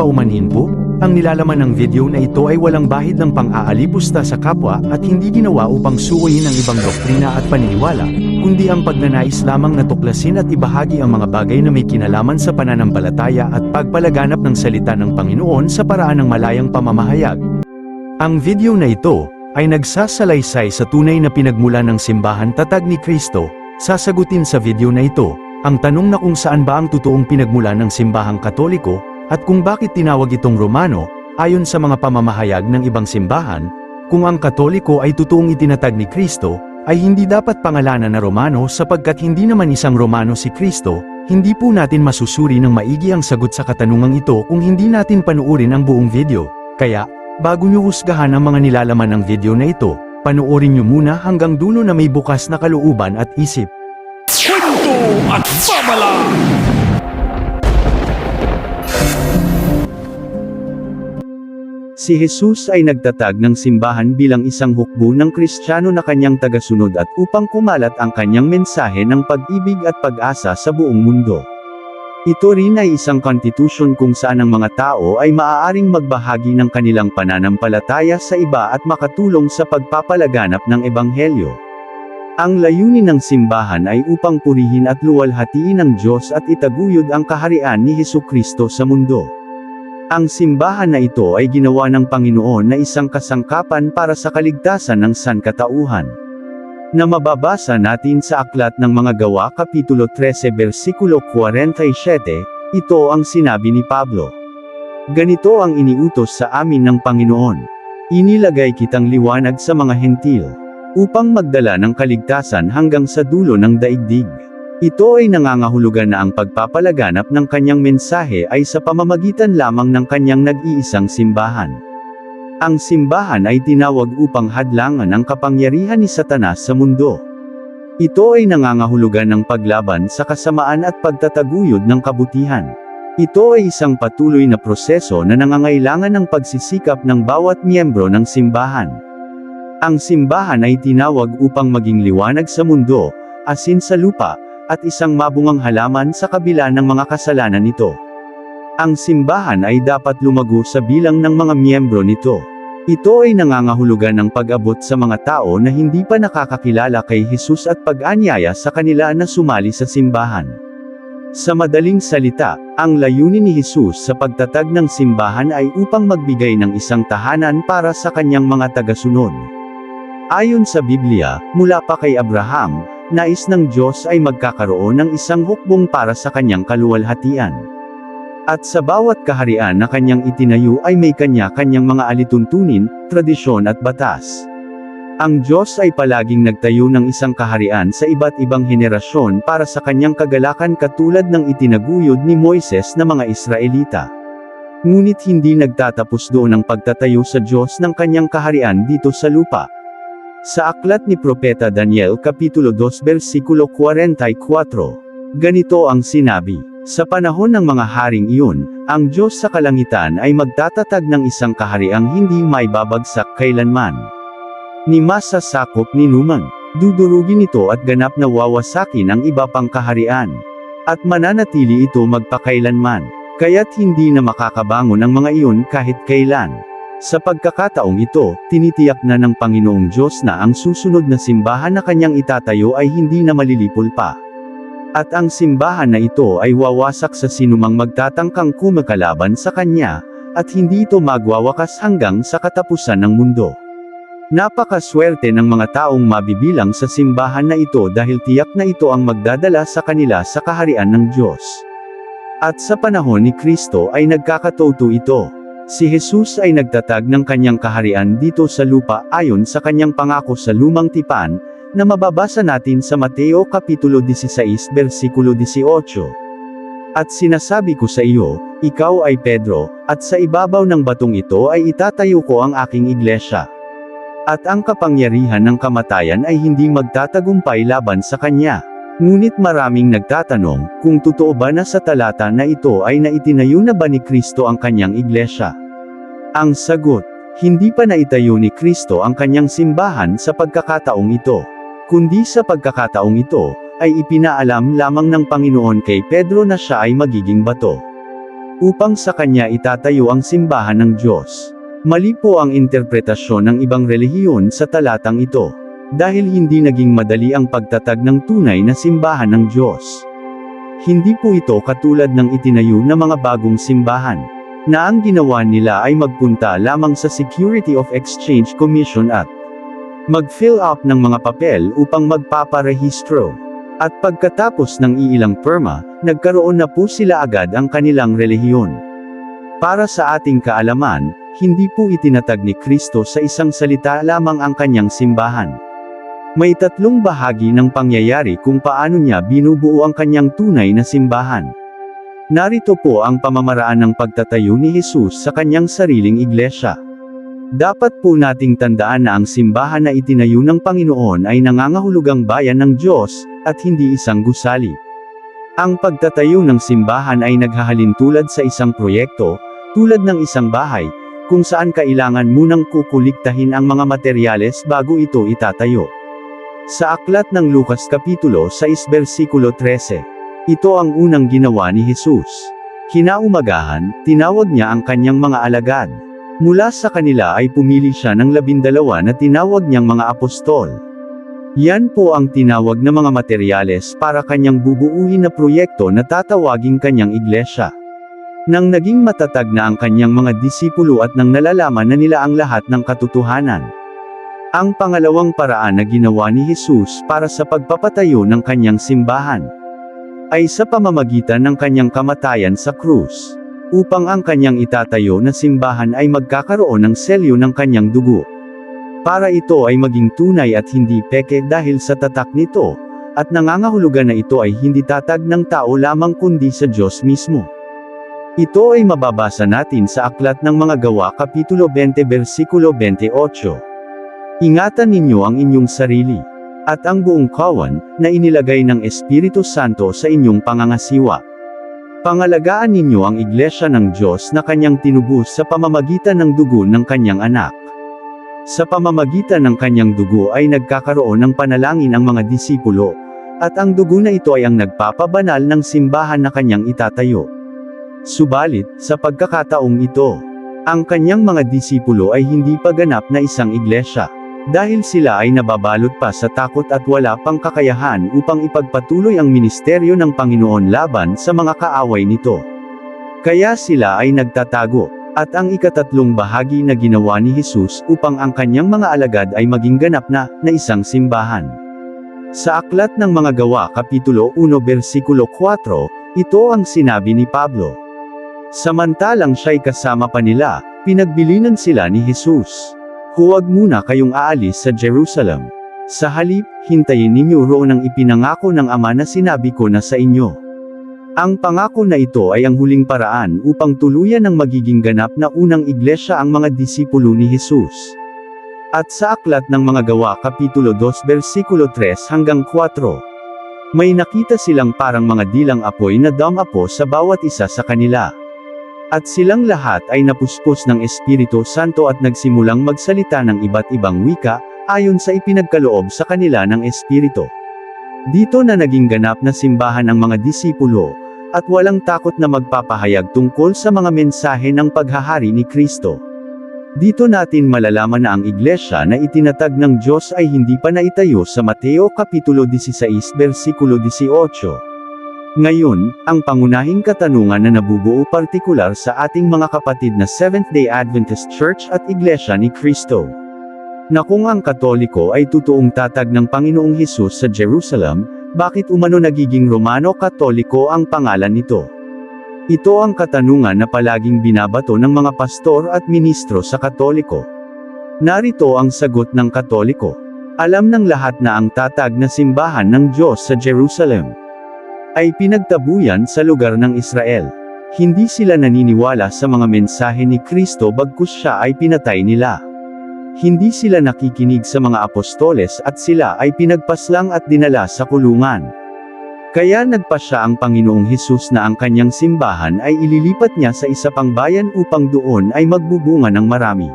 paumanhin po? Ang nilalaman ng video na ito ay walang bahid ng pang-aalipusta sa kapwa at hindi ginawa upang suwayin ang ibang doktrina at paniniwala, kundi ang pagnanais lamang na tuklasin at ibahagi ang mga bagay na may kinalaman sa pananampalataya at pagpalaganap ng salita ng Panginoon sa paraan ng malayang pamamahayag. Ang video na ito ay nagsasalaysay sa tunay na pinagmula ng simbahan tatag ni Kristo, sasagutin sa video na ito, ang tanong na kung saan ba ang totoong pinagmula ng simbahang katoliko, at kung bakit tinawag itong Romano, ayon sa mga pamamahayag ng ibang simbahan, kung ang katoliko ay totoong itinatag ni Kristo, ay hindi dapat pangalanan na Romano sapagkat hindi naman isang Romano si Kristo, hindi po natin masusuri ng maigi ang sagot sa katanungang ito kung hindi natin panuorin ang buong video. Kaya, bago nyo husgahan ang mga nilalaman ng video na ito, panoorin nyo muna hanggang dulo na may bukas na kalooban at isip. Kwento at babala Si Jesus ay nagtatag ng simbahan bilang isang hukbo ng Kristiyano na kanyang tagasunod at upang kumalat ang kanyang mensahe ng pag-ibig at pag-asa sa buong mundo. Ito rin ay isang constitution kung saan ang mga tao ay maaaring magbahagi ng kanilang pananampalataya sa iba at makatulong sa pagpapalaganap ng ebanghelyo. Ang layunin ng simbahan ay upang purihin at luwalhatiin ang Diyos at itaguyod ang kaharian ni Hesu Kristo sa mundo. Ang simbahan na ito ay ginawa ng Panginoon na isang kasangkapan para sa kaligtasan ng sankatauhan. Na mababasa natin sa Aklat ng Mga Gawa Kapitulo 13 versikulo 47, ito ang sinabi ni Pablo. Ganito ang iniutos sa amin ng Panginoon. Inilagay kitang liwanag sa mga hentil, upang magdala ng kaligtasan hanggang sa dulo ng daigdig. Ito ay nangangahulugan na ang pagpapalaganap ng kanyang mensahe ay sa pamamagitan lamang ng kanyang nag-iisang simbahan. Ang simbahan ay tinawag upang hadlangan ang kapangyarihan ni Satanas sa mundo. Ito ay nangangahulugan ng paglaban sa kasamaan at pagtataguyod ng kabutihan. Ito ay isang patuloy na proseso na nangangailangan ng pagsisikap ng bawat miyembro ng simbahan. Ang simbahan ay tinawag upang maging liwanag sa mundo, asin sa lupa, at isang mabungang halaman sa kabila ng mga kasalanan nito. Ang simbahan ay dapat lumago sa bilang ng mga miyembro nito. Ito ay nangangahulugan ng pag-abot sa mga tao na hindi pa nakakakilala kay Jesus at pag-anyaya sa kanila na sumali sa simbahan. Sa madaling salita, ang layunin ni Jesus sa pagtatag ng simbahan ay upang magbigay ng isang tahanan para sa kanyang mga tagasunod. Ayon sa Biblia, mula pa kay Abraham, nais ng Diyos ay magkakaroon ng isang hukbong para sa kanyang kaluwalhatian. At sa bawat kaharian na kanyang itinayo ay may kanya-kanyang mga alituntunin, tradisyon at batas. Ang Diyos ay palaging nagtayo ng isang kaharian sa iba't ibang henerasyon para sa kanyang kagalakan katulad ng itinaguyod ni Moises na mga Israelita. Ngunit hindi nagtatapos doon ang pagtatayo sa Diyos ng kanyang kaharian dito sa lupa. Sa aklat ni Propeta Daniel Kapitulo 2 versikulo 44, ganito ang sinabi, Sa panahon ng mga haring iyon, ang Diyos sa kalangitan ay magtatatag ng isang kahariang hindi may babagsak kailanman. Ni masasakop ni Numan, dudurugin ito at ganap na wawasakin ang iba pang kaharian. At mananatili ito magpakailanman, kaya't hindi na makakabangon ang mga iyon kahit kailan. Sa pagkakataong ito, tinitiyak na ng Panginoong Diyos na ang susunod na simbahan na kanyang itatayo ay hindi na malilipol pa. At ang simbahan na ito ay wawasak sa sinumang magtatangkang kumakalaban sa kanya, at hindi ito magwawakas hanggang sa katapusan ng mundo. Napakaswerte ng mga taong mabibilang sa simbahan na ito dahil tiyak na ito ang magdadala sa kanila sa kaharian ng Diyos. At sa panahon ni Kristo ay nagkakatoto ito. Si Jesus ay nagtatag ng kanyang kaharian dito sa lupa ayon sa kanyang pangako sa lumang tipan, na mababasa natin sa Mateo Kapitulo 16 versikulo 18. At sinasabi ko sa iyo, ikaw ay Pedro, at sa ibabaw ng batong ito ay itatayo ko ang aking iglesia. At ang kapangyarihan ng kamatayan ay hindi magtatagumpay laban sa kanya. Ngunit maraming nagtatanong, kung totoo ba na sa talata na ito ay naitinayo na ba ni Kristo ang kanyang iglesia? Ang sagot, hindi pa naitayo ni Kristo ang kanyang simbahan sa pagkakataong ito. Kundi sa pagkakataong ito, ay ipinaalam lamang ng Panginoon kay Pedro na siya ay magiging bato. upang sa kanya itatayo ang simbahan ng Diyos. Mali po ang interpretasyon ng ibang relihiyon sa talatang ito. Dahil hindi naging madali ang pagtatag ng tunay na simbahan ng Diyos. Hindi po ito katulad ng itinayo na mga bagong simbahan, na ang ginawa nila ay magpunta lamang sa Security of Exchange Commission at mag-fill up ng mga papel upang magpaparehistro. At pagkatapos ng iilang perma, nagkaroon na po sila agad ang kanilang relihiyon. Para sa ating kaalaman, hindi po itinatag ni Kristo sa isang salita lamang ang kanyang simbahan. May tatlong bahagi ng pangyayari kung paano niya binubuo ang kanyang tunay na simbahan. Narito po ang pamamaraan ng pagtatayo ni Jesus sa kanyang sariling iglesia. Dapat po nating tandaan na ang simbahan na itinayo ng Panginoon ay nangangahulugang bayan ng Diyos, at hindi isang gusali. Ang pagtatayo ng simbahan ay naghahalin tulad sa isang proyekto, tulad ng isang bahay, kung saan kailangan munang kukuliktahin ang mga materyales bago ito itatayo. Sa aklat ng Lucas Kapitulo 6 versikulo 13. Ito ang unang ginawa ni Jesus. Kinaumagahan, tinawag niya ang kanyang mga alagad. Mula sa kanila ay pumili siya ng labindalawa na tinawag niyang mga apostol. Yan po ang tinawag na mga materyales para kanyang bubuuin na proyekto na tatawaging kanyang iglesia. Nang naging matatag na ang kanyang mga disipulo at nang nalalaman na nila ang lahat ng katotohanan. Ang pangalawang paraan na ginawa ni Jesus para sa pagpapatayo ng kanyang simbahan ay sa pamamagitan ng kanyang kamatayan sa krus, upang ang kanyang itatayo na simbahan ay magkakaroon ng selyo ng kanyang dugo. Para ito ay maging tunay at hindi peke dahil sa tatak nito, at nangangahulugan na ito ay hindi tatag ng tao lamang kundi sa Diyos mismo. Ito ay mababasa natin sa Aklat ng Mga Gawa Kapitulo 20 versikulo 28. Ingatan ninyo ang inyong sarili, at ang buong kawan, na inilagay ng Espiritu Santo sa inyong pangangasiwa. Pangalagaan ninyo ang iglesia ng Diyos na kanyang tinubos sa pamamagitan ng dugo ng kanyang anak. Sa pamamagitan ng kanyang dugo ay nagkakaroon ng panalangin ang mga disipulo, at ang dugo na ito ay ang nagpapabanal ng simbahan na kanyang itatayo. Subalit, sa pagkakataong ito, ang kanyang mga disipulo ay hindi pa ganap na isang iglesia. Dahil sila ay nababalot pa sa takot at wala pang kakayahan upang ipagpatuloy ang ministeryo ng Panginoon laban sa mga kaaway nito. Kaya sila ay nagtatago, at ang ikatatlong bahagi na ginawa ni Jesus upang ang kanyang mga alagad ay maging ganap na, na isang simbahan. Sa Aklat ng Mga Gawa Kapitulo 1 Versikulo 4, ito ang sinabi ni Pablo. Samantalang siya'y kasama pa nila, pinagbilinan sila ni Jesus. Huwag muna kayong aalis sa Jerusalem. Sa halip, hintayin ninyo roon ang ipinangako ng Ama na sinabi ko na sa inyo. Ang pangako na ito ay ang huling paraan upang tuluyan ng magiging ganap na unang iglesia ang mga disipulo ni Jesus. At sa aklat ng mga gawa Kapitulo 2 versikulo 3 hanggang 4. May nakita silang parang mga dilang apoy na damapo sa bawat isa sa kanila. At silang lahat ay napuspos ng Espiritu Santo at nagsimulang magsalita ng iba't ibang wika, ayon sa ipinagkaloob sa kanila ng Espiritu. Dito na naging ganap na simbahan ang mga disipulo, at walang takot na magpapahayag tungkol sa mga mensahe ng paghahari ni Kristo. Dito natin malalaman na ang iglesia na itinatag ng Diyos ay hindi pa naitayo sa Mateo Kapitulo 16 versikulo 18. Ngayon, ang pangunahing katanungan na nabubuo partikular sa ating mga kapatid na Seventh-day Adventist Church at Iglesia ni Cristo. Na kung ang Katoliko ay totoong tatag ng Panginoong Hesus sa Jerusalem, bakit umano nagiging Romano Katoliko ang pangalan nito? Ito ang katanungan na palaging binabato ng mga pastor at ministro sa Katoliko. Narito ang sagot ng Katoliko. Alam ng lahat na ang tatag na simbahan ng Diyos sa Jerusalem ay pinagtabuyan sa lugar ng Israel. Hindi sila naniniwala sa mga mensahe ni Kristo bagkus siya ay pinatay nila. Hindi sila nakikinig sa mga apostoles at sila ay pinagpaslang at dinala sa kulungan. Kaya nagpasya ang Panginoong Hesus na ang kanyang simbahan ay ililipat niya sa isa pang bayan upang doon ay magbubunga ng marami.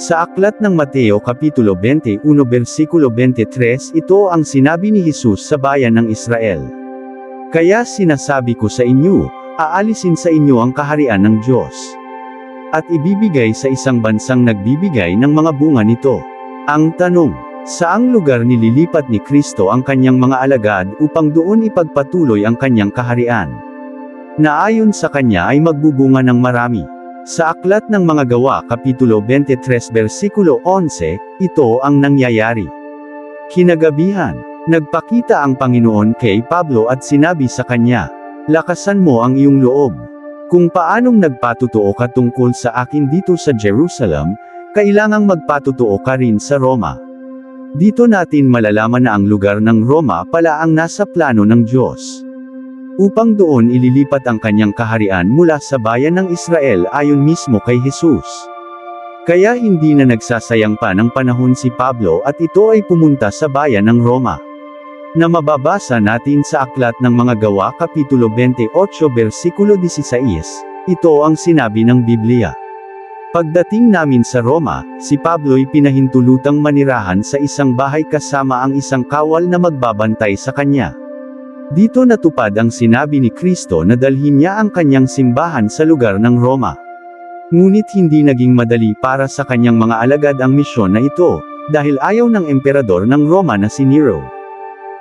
Sa aklat ng Mateo Kapitulo 21 versikulo 23 ito ang sinabi ni Hesus sa bayan ng Israel. Kaya sinasabi ko sa inyo, aalisin sa inyo ang kaharian ng Diyos. At ibibigay sa isang bansang nagbibigay ng mga bunga nito. Ang tanong, saang lugar nililipat ni Kristo ang kanyang mga alagad upang doon ipagpatuloy ang kanyang kaharian? Na ayon sa kanya ay magbubunga ng marami. Sa aklat ng mga gawa Kapitulo 23 versikulo 11, ito ang nangyayari. Kinagabihan, nagpakita ang Panginoon kay Pablo at sinabi sa kanya, Lakasan mo ang iyong loob. Kung paanong nagpatutuo ka tungkol sa akin dito sa Jerusalem, kailangang magpatutuo ka rin sa Roma. Dito natin malalaman na ang lugar ng Roma pala ang nasa plano ng Diyos. Upang doon ililipat ang kanyang kaharian mula sa bayan ng Israel ayon mismo kay Jesus. Kaya hindi na nagsasayang pa ng panahon si Pablo at ito ay pumunta sa bayan ng Roma. Na mababasa natin sa Aklat ng Mga Gawa Kapitulo 28 versikulo 16, ito ang sinabi ng Biblia. Pagdating namin sa Roma, si Pablo'y pinahintulutang manirahan sa isang bahay kasama ang isang kawal na magbabantay sa kanya. Dito natupad ang sinabi ni Kristo na dalhin niya ang kanyang simbahan sa lugar ng Roma. Ngunit hindi naging madali para sa kanyang mga alagad ang misyon na ito, dahil ayaw ng emperador ng Roma na si Nero.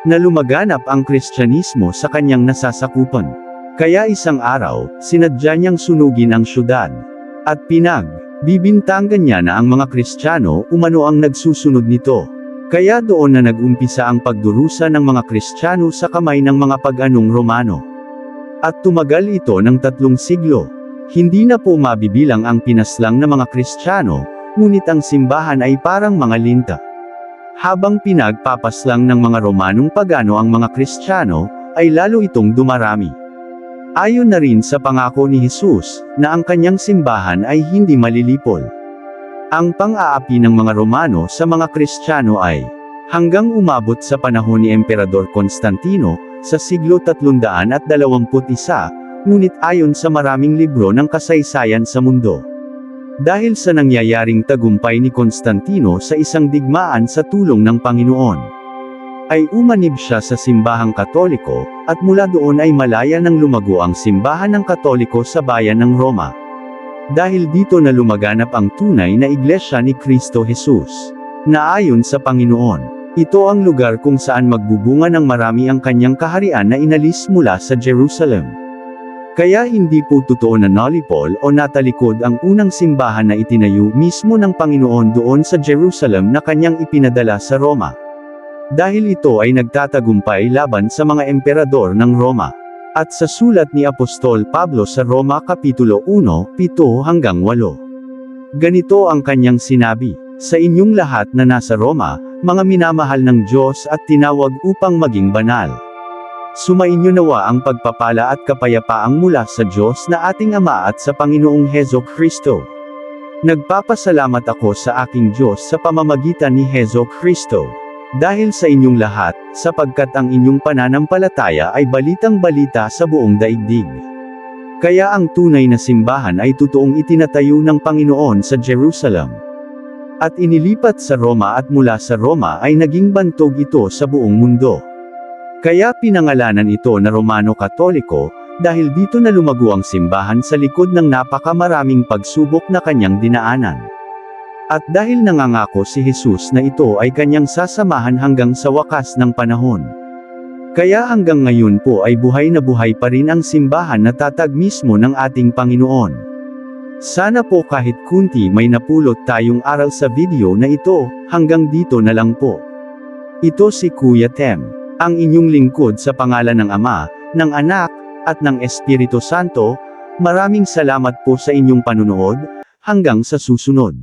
Na lumaganap ang Kristyanismo sa kanyang nasasakupan. Kaya isang araw, sinadya niyang sunugin ang syudad. At pinag, bibintangan niya na ang mga Kristiyano umano ang nagsusunod nito. Kaya doon na nag-umpisa ang pagdurusa ng mga Kristiyano sa kamay ng mga pag-anong Romano. At tumagal ito ng tatlong siglo. Hindi na po mabibilang ang pinaslang na mga Kristiyano, ngunit ang simbahan ay parang mga linta. Habang pinagpapaslang ng mga Romanong pagano ang mga Kristiyano, ay lalo itong dumarami. Ayon na rin sa pangako ni Jesus, na ang kanyang simbahan ay hindi malilipol. Ang pang-aapi ng mga Romano sa mga Kristiyano ay hanggang umabot sa panahon ni Emperador Constantino sa siglo 321, ngunit ayon sa maraming libro ng kasaysayan sa mundo. Dahil sa nangyayaring tagumpay ni Constantino sa isang digmaan sa tulong ng Panginoon, ay umanib siya sa simbahang katoliko, at mula doon ay malaya nang lumago ang simbahan ng katoliko sa bayan ng Roma. Dahil dito na lumaganap ang tunay na iglesia ni Kristo Jesus. Na ayon sa Panginoon, ito ang lugar kung saan magbubunga ng marami ang kanyang kaharian na inalis mula sa Jerusalem. Kaya hindi po totoo na nalipol o natalikod ang unang simbahan na itinayo mismo ng Panginoon doon sa Jerusalem na kanyang ipinadala sa Roma. Dahil ito ay nagtatagumpay laban sa mga emperador ng Roma. At sa sulat ni Apostol Pablo sa Roma Kapitulo 1, 7 hanggang 8. Ganito ang kanyang sinabi, Sa inyong lahat na nasa Roma, mga minamahal ng Diyos at tinawag upang maging banal. Sumainyo nawa ang pagpapala at kapayapaang mula sa Diyos na ating Ama at sa Panginoong Hezo Kristo. Nagpapasalamat ako sa aking Diyos sa pamamagitan ni Hezo Kristo. Dahil sa inyong lahat, sapagkat ang inyong pananampalataya ay balitang balita sa buong daigdig. Kaya ang tunay na simbahan ay totoong itinatayo ng Panginoon sa Jerusalem. At inilipat sa Roma at mula sa Roma ay naging bantog ito sa buong mundo. Kaya pinangalanan ito na Romano Katoliko, dahil dito na lumago ang simbahan sa likod ng napakamaraming pagsubok na kanyang dinaanan. At dahil nangangako si Jesus na ito ay kanyang sasamahan hanggang sa wakas ng panahon. Kaya hanggang ngayon po ay buhay na buhay pa rin ang simbahan na tatag mismo ng ating Panginoon. Sana po kahit kunti may napulot tayong aral sa video na ito, hanggang dito na lang po. Ito si Kuya Tem, ang inyong lingkod sa pangalan ng Ama, ng Anak, at ng Espiritu Santo, maraming salamat po sa inyong panunood, hanggang sa susunod.